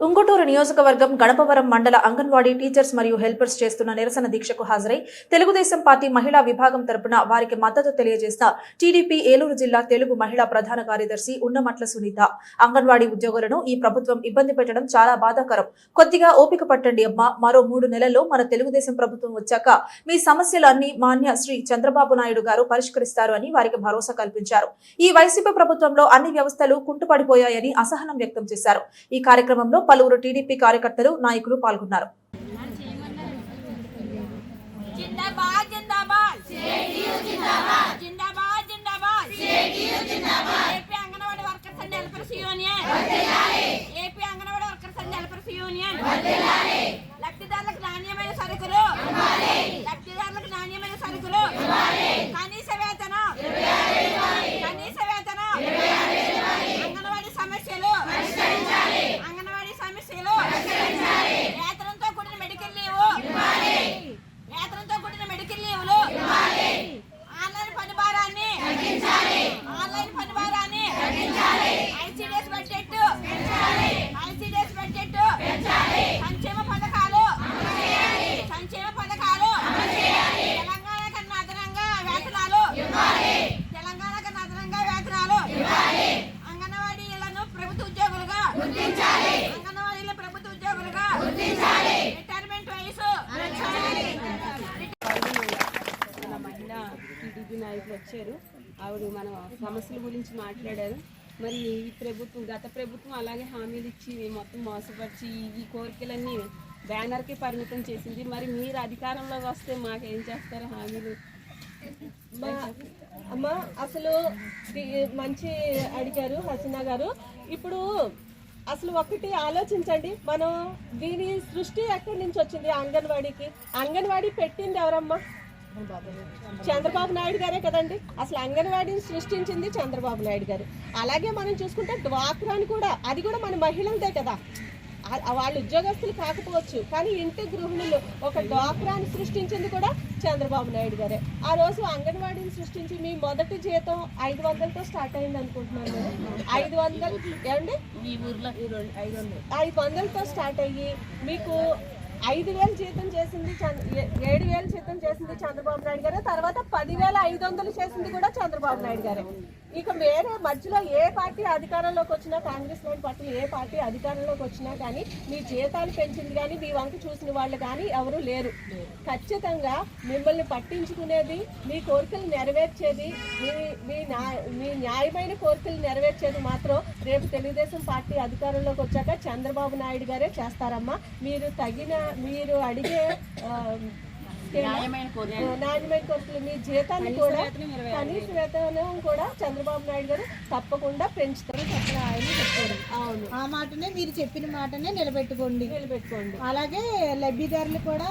ఉంగుటూరు నియోజకవర్గం గణపవరం మండల అంగన్వాడీ టీచర్స్ మరియు హెల్పర్స్ చేస్తున్న నిరసన దీక్షకు హాజరై తెలుగుదేశం పార్టీ మహిళా విభాగం తరపున వారికి మద్దతు తెలియజేసిన టీడీపీ ఏలూరు జిల్లా తెలుగు మహిళా ప్రధాన కార్యదర్శి ఉన్నమట్ల సునీత. అంగన్వాడీ ఉద్యోగులను ఈ ప్రభుత్వం ఇబ్బంది పెట్టడం చాలా బాధాకరం. కొద్దిగా ఓపిక పట్టండి అమ్మా. మరో మూడు నెలల్లో మన తెలుగుదేశం ప్రభుత్వం వచ్చాక మీ సమస్యలన్నీ మాన్య శ్రీ చంద్రబాబు నాయుడు గారు పరిష్కరిస్తారు అని వారికి భరోసా కల్పించారు. ఈ వైసీపీ ప్రభుత్వంలో అన్ని వ్యవస్థలు కుంటుపడిపోయాయని అసహనం వ్యక్తం చేశారు. ఈ కార్యక్రమంలో పలువురు టీడీపీ కార్యకర్తలు నాయకులు పాల్గొన్నారు. నాయకులు వచ్చారు. ఆవిడ మన సమస్యల గురించి మాట్లాడారు. మరి ఈ ప్రభుత్వం గత ప్రభుత్వం అలాగే హామీలు ఇచ్చి మొత్తం మోసపరిచి ఈ కోరికలన్నీ బ్యానర్కి పరిమితం చేసింది. మరి మీరు అధికారంలోకి వస్తే మాకేం చేస్తారు హామీలు? మా అమ్మ అసలు మంచి అడిగారు హసీనా గారు. ఇప్పుడు అసలు ఒకటి ఆలోచించండి. మనం దీని సృష్టి ఎక్కడి నుంచి వచ్చింది అంగన్వాడీకి? అంగన్వాడీ పెట్టింది ఎవరమ్మా? చంద్రబాబు నాయుడు గారే కదండి. అసలు అంగన్వాడీని సృష్టించింది చంద్రబాబు నాయుడు గారు. అలాగే మనం చూసుకుంటే డ్వాక్రాని కూడా అది కూడా మన మహిళలదే కదా. వాళ్ళు ఉద్యోగస్తులు కాకపోవచ్చు కానీ ఇంటి గృహిణులు ఒక డ్వాక్రాని సృష్టించింది కూడా చంద్రబాబు నాయుడు గారే. ఆ రోజు అంగన్వాడీని సృష్టించి మీ మొదటి జీతం ఐదు వందలతో స్టార్ట్ అయింది అనుకుంటున్నాను నేను. ఐదు వందలు ఏమండి? ఐదు వందలు. ఐదు వందలతో స్టార్ట్ అయ్యి మీకు ఐదు వేలు జీతం ఏ- ఏడు వేలు చిత్రం చేసింది చంద్రబాబు నాయుడు గారు తర్వాత పదివేల ఐదు వందలు చేసింది కూడా చంద్రబాబు నాయుడు గారే. ఇక వేరే మధ్యలో ఏ పార్టీ అధికారంలోకి వచ్చినా కాంగ్రెస్ లాంటి పార్టీ ఏ పార్టీ అధికారంలోకి వచ్చినా కానీ మీ జీతాలు పెంచింది కానీ మీ వంక చూసిన వాళ్ళు కానీ ఎవరు లేరు. ఖచ్చితంగా మిమ్మల్ని పట్టించుకునేది మీ కోరికలు నెరవేర్చేది మీ మీ న్యాయ- మీ న్యాయమైన కోరికలు నెరవేర్చేది మాత్రం రేపు తెలుగుదేశం పార్టీ అధికారంలోకి వచ్చాక చంద్రబాబు నాయుడు గారే చేస్తారమ్మా. మీరు తగిన మీరు అడిగే న్యాయమైన నాణ్యమైన కోరికలు. మీ జీతాన్ని కూడా కనీస వేతనం కూడా చంద్రబాబు నాయుడు గారు తప్పకుండా పెంచుతారు అక్కడ ఆయన చెప్పారు. అవును. ఆ మాటనే మీరు చెప్పిన మాటనే నిలబెట్టుకోండి. నిలబెట్టుకోండి. అలాగే లబ్ధిదారులు కూడా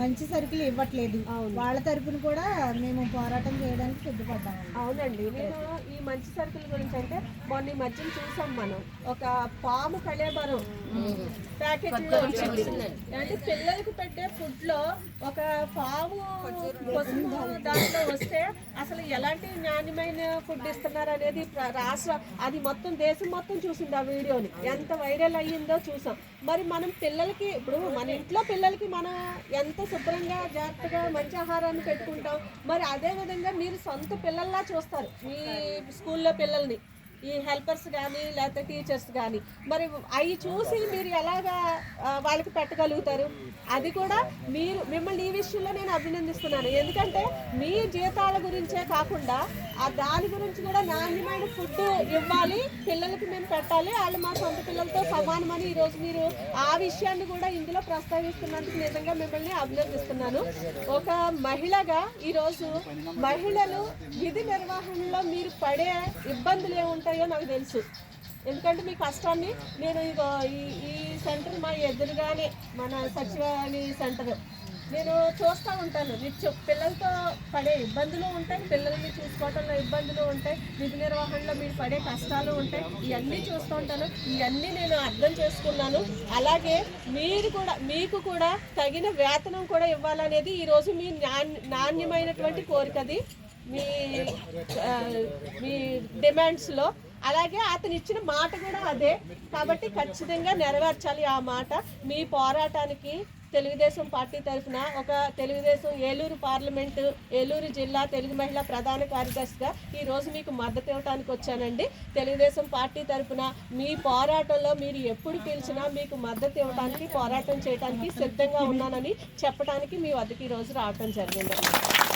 మంచి సరుకులు ఇవ్వట్లేదు. వాళ్ళ తరపున కూడా మేము పోరాటం చేయడానికి సిద్ధపడ్డాము అవునండి. నేను ఈ మంచి సరుకుల గురించి అంటే మొన్న ఈ మధ్యన చూసాం మనం. ఒక పాము కళేబరం ప్యాకెట్ అంటే పిల్లలకు పెట్టే ఫుడ్లో ఒక పావు దాంట్లో వస్తే అసలు ఎలాంటి నాణ్యమైన ఫుడ్ ఇస్తున్నారు అనేది రాష్ట్ర అది మొత్తం దేశం మొత్తం చూసింది ఆ వీడియోని. ఎంత వైరల్ అయ్యిందో చూసాం. మరి మనం పిల్లలకి ఇప్పుడు మన ఇంట్లో పిల్లలకి మనం ఎంత శుభ్రంగా జాగ్రత్తగా మంచి ఆహారాన్ని పెట్టుకుంటాం. మరి అదే విధంగా మీరు సొంత పిల్లల్లా చూస్తారు. మీ స్కూల్లో పిల్లల్ని. ఈ హెల్పర్స్ కానీ లేకపోతే టీచర్స్ కానీ మరి అవి చూసి మీరు ఎలాగా వాళ్ళకి పెట్టగలుగుతారు? అది కూడా మీరు మిమ్మల్ని ఈ విషయంలో నేను అభినందిస్తున్నాను. ఎందుకంటే మీ జీతాల గురించే కాకుండా ఆ దాని గురించి కూడా నాణ్యమైన ఫుడ్ ఇవ్వాలి పిల్లలకి మేము పెట్టాలి వాళ్ళు మా సొంత పిల్లలతో సమానమని ఈరోజు మీరు ఆ విషయాన్ని కూడా ఇందులో ప్రస్తావిస్తున్నందుకు నిజంగా మిమ్మల్ని అభినందిస్తున్నాను. ఒక మహిళగా ఈరోజు మహిళలు విధి నిర్వహణలో మీరు పడే ఇబ్బందులు ఏముంటాయి? నాకు తెలుసు. ఎందుకంటే మీ కష్టాన్ని నేను ఇగో ఈ ఈ సెంటర్ మా ఎదురుగానే మన సచివాలయ సెంటర్. నేను చూస్తూ ఉంటాను. నిత్యం పిల్లలతో పడే ఇబ్బందులు ఉంటాయి పిల్లల్ని చూసుకోవడంలో ఇబ్బందులు ఉంటాయి విధి నిర్వహణలో మీరు పడే కష్టాలు ఉంటాయి. ఇవన్నీ చూస్తూ ఉంటాను. ఇవన్నీ నేను అర్థం చేసుకున్నాను. అలాగే మీరు కూడా మీకు కూడా తగిన వేతనం కూడా ఇవ్వాలనేది ఈరోజు మీ నాణ్య నాణ్యమైనటువంటి కోరికది. మీ మీ డిమాండ్స్లో అలాగే అతను ఇచ్చిన మాట కూడా అదే. కాబట్టి ఖచ్చితంగా నెరవేర్చాలి ఆ మాట. మీ పోరాటానికి తెలుగుదేశం పార్టీ తరఫున ఒక తెలుగుదేశం ఏలూరు పార్లమెంటు ఏలూరు జిల్లా తెలుగు మహిళా ప్రధాన కార్యదర్శిగా ఈరోజు మీకు మద్దతు ఇవ్వడానికి వచ్చానండి. తెలుగుదేశం పార్టీ తరఫున మీ పోరాటంలో మీరు ఎప్పుడు పిలిచినా మీకు మద్దతు ఇవ్వడానికి పోరాటం చేయడానికి సిద్ధంగా ఉన్నానని చెప్పడానికి మీ వద్దకు ఈ రోజు రావటం జరిగింది